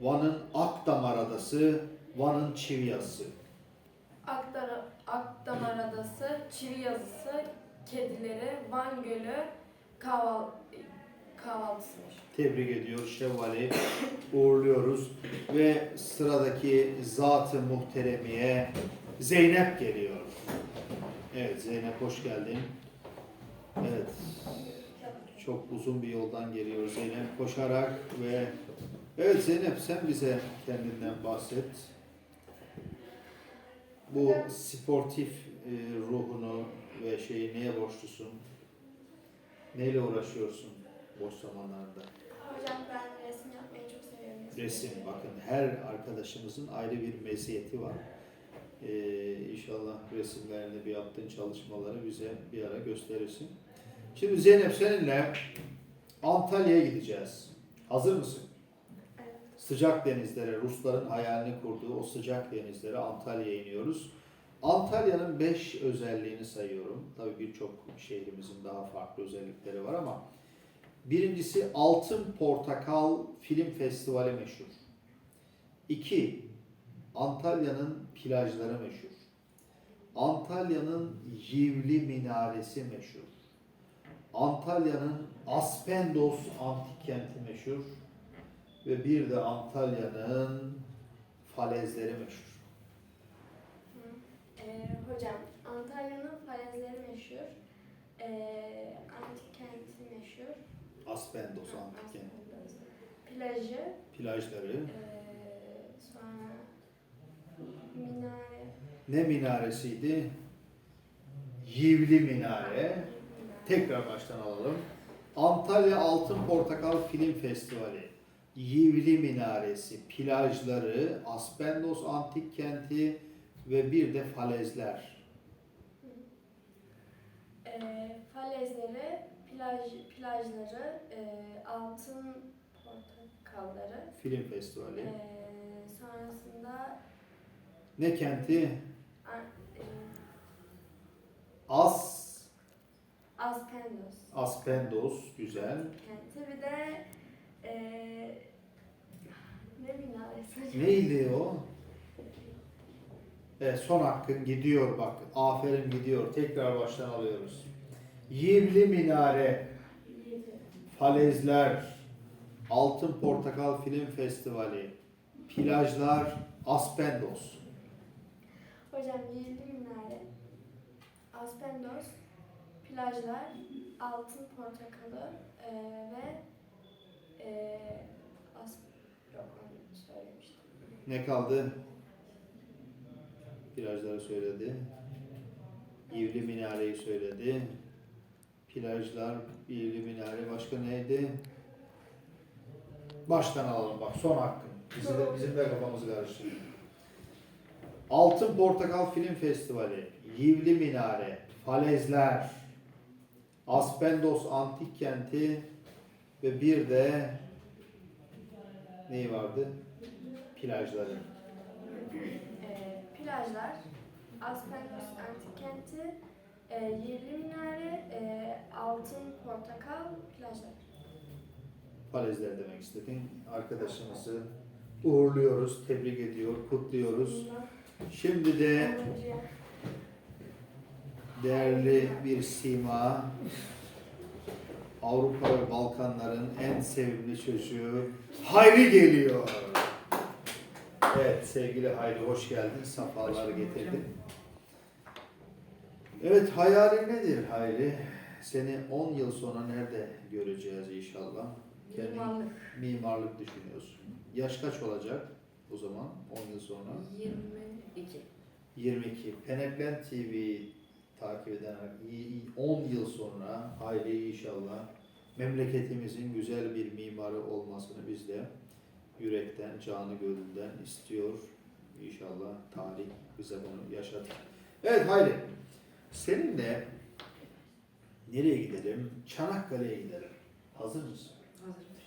Van'ın Akdamar Adası, Van'ın Çivyası. Akdar, Akdamar Adası, Çivi Yazısı, Kedileri, Van Gölü, kahval, kahvaltısıdır. Tebrik ediyor Şevval'i uğurluyoruz ve sıradaki zat-ı muhteremiye Zeynep geliyor. Evet Zeynep hoş geldin. Evet çok uzun bir yoldan geliyor Zeynep koşarak ve evet Zeynep sen bize kendinden bahset. Bu sportif e, ruhunu ve şeyi neye borçlusun? Neyle uğraşıyorsun boş zamanlarda? Hocam ben resim yapmayı çok seviyorum. Resim bakın her arkadaşımızın ayrı bir meziyeti var. Ee, inşallah resimlerini bir yaptığın çalışmaları bize bir ara gösterirsin. Şimdi Zeynep seninle Antalya'ya gideceğiz. Hazır mısın? Sıcak denizlere, Rusların hayalini kurduğu o sıcak denizlere Antalya'ya iniyoruz. Antalya'nın 5 özelliğini sayıyorum. Tabii birçok şehrimizin daha farklı özellikleri var ama birincisi Altın Portakal Film Festivali meşhur. İki, Antalya'nın plajları meşhur. Antalya'nın Yivli Minaresi meşhur. Antalya'nın Aspendos Antik Kenti meşhur. Ve bir de Antalya'nın falezleri meşhur. Ee, hocam Antalya'nın falezleri meşhur. Ee, antik kenti meşhur. Aspendos Antik Kenti. Plajı. Plajları. ee, sonra minare. Ne minaresiydi? Yivli Minare. Tekrar baştan alalım. Antalya Altın Portakal Film Festivali, Yivli Minaresi, plajları, Aspendos Antik Kenti ve bir de falezler. Ee, falezleri, plaj, plajları, ee, altın portakalları. Film Festivali. Ee, sonrasında Ne kenti? a- ee, As, Aspendos Aspendos, güzel. kenti. Bir de ee, ne hocam? Neydi o? Evet, son hakkın gidiyor bak. Aferin gidiyor. Tekrar baştan alıyoruz. Yivli Minare, Falezler, Altın Portakal Film Festivali, plajlar, Aspendos. Hocam Yirli Minare, Aspendos, plajlar, altın portakalı ee, ve ee. Ne kaldı? Plajları söyledi. Yivli Minare'yi söyledi. Plajlar, Yivli Minare. Başka neydi? Baştan alalım bak. Son hakkın. Bizi de, bizim de kafamızı karıştırıyor. Altın Portakal Film Festivali, Yivli Minare, Falezler, Aspendos Antik Kenti ve bir de neyi vardı? Plajları. Ee, plajlar, Aspendos Antik Kenti, ee, Yirli Minare, ee, altın portakal, plajlar. Falezler demek istedin. Arkadaşımızı uğurluyoruz, tebrik ediyor, kutluyoruz. Şimdi de değerli bir sima, Avrupa ve Balkanların en sevimli çocuğu Hayri geliyor. Evet sevgili Hayri hoş geldin, safalar getirdin. Evet hayalin nedir Hayri? Seni 10 yıl sonra nerede göreceğiz inşallah? Kendin- Mimarlık. Mimarlık düşünüyorsun. Yaş kaç olacak o zaman 10 yıl sonra? 22. 22. Peneklen TV takip eden 10 yıl sonra Hayri inşallah memleketimizin güzel bir mimarı olmasını biz de yürekten, canı gönülden istiyor. İnşallah tarih bize bunu yaşatır. Evet Hayri, seninle nereye gidelim? Çanakkale'ye gidelim. Hazır mısın? Hazırdır.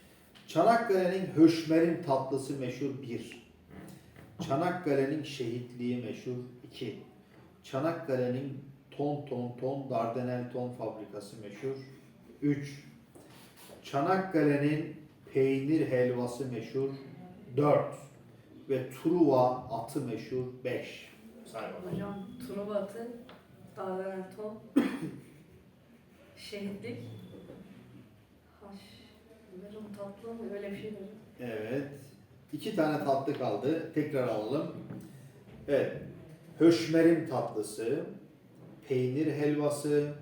Çanakkale'nin höşmerin tatlısı meşhur bir. Çanakkale'nin şehitliği meşhur iki. Çanakkale'nin ton ton ton Dardanel ton fabrikası meşhur. Üç. Çanakkale'nin peynir helvası meşhur. 4 ve Truva atı meşhur 5. Say bakalım. Hocam Truva atı, dağlanan top, şehitlik, haş, hocam tatlı mı öyle bir şey dedi. Evet. İki tane tatlı kaldı. Tekrar alalım. Evet. Höşmerim tatlısı, peynir helvası,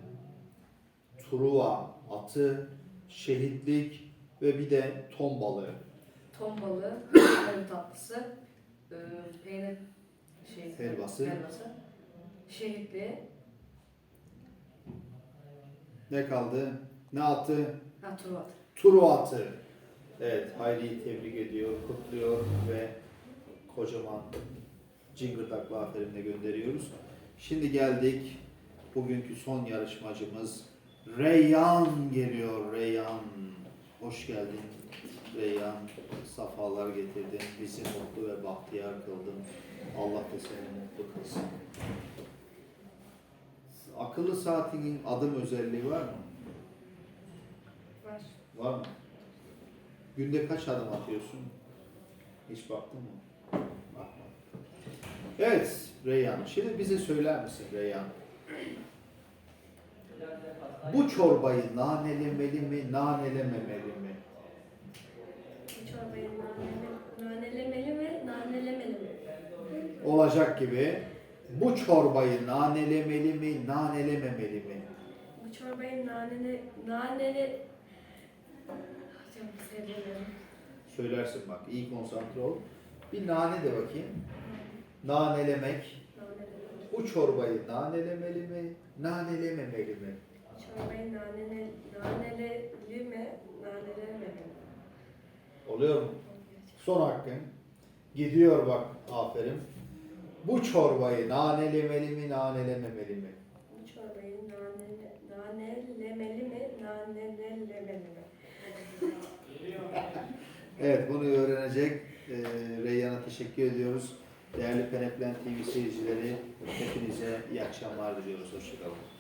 Truva atı, şehitlik ve bir de ton balığı. Ton balığı, peynir tatlısı, e, peynir şey, Helvası. helvası, şehitliği, Ne kaldı? Ne atı? ha Truva atı. Truva atı. Evet, Hayri'yi tebrik ediyor, kutluyor ve kocaman cıngırdaklı aferinle gönderiyoruz. Şimdi geldik. Bugünkü son yarışmacımız Reyyan geliyor. Reyyan. Hoş geldin. Reyyan. Safalar getirdin. Bizi mutlu ve bahtiyar kıldın. Allah da seni mutlu kılsın. Akıllı saatinin adım özelliği var mı? Var. Var mı? Günde kaç adım atıyorsun? Hiç baktın mı? Bakma. Evet Reyhan. Şimdi bize söyler misin Reyhan? Bu çorbayı nanelemeli mi, nanelememeli mi? Bu çorbayı nanele, nanelemeli mi, nanelemeli mi? Olacak gibi. Bu çorbayı nanelemeli mi, nanelememeli mi? Bu çorbayı nanele, nanele... Hocam söyleyemiyorum. Söylersin bak, iyi konsantre ol. Bir nane de bakayım. Nanelemek. Bu çorbayı nanelemeli mi, nanelememeli mi? Çorbayı nanele, naneleli mi, nanelemeli mi? Oluyor mu? Son hakkın. Gidiyor bak aferin. Bu çorbayı nanelemeli mi, nanelememeli mi? Bu çorbayı nanele, nanelemeli mi, nanelemeli mi? Evet bunu öğrenecek e, Reyyan'a teşekkür ediyoruz. Değerli Peneplen TV seyircileri hepinize iyi akşamlar diliyoruz. Hoşçakalın.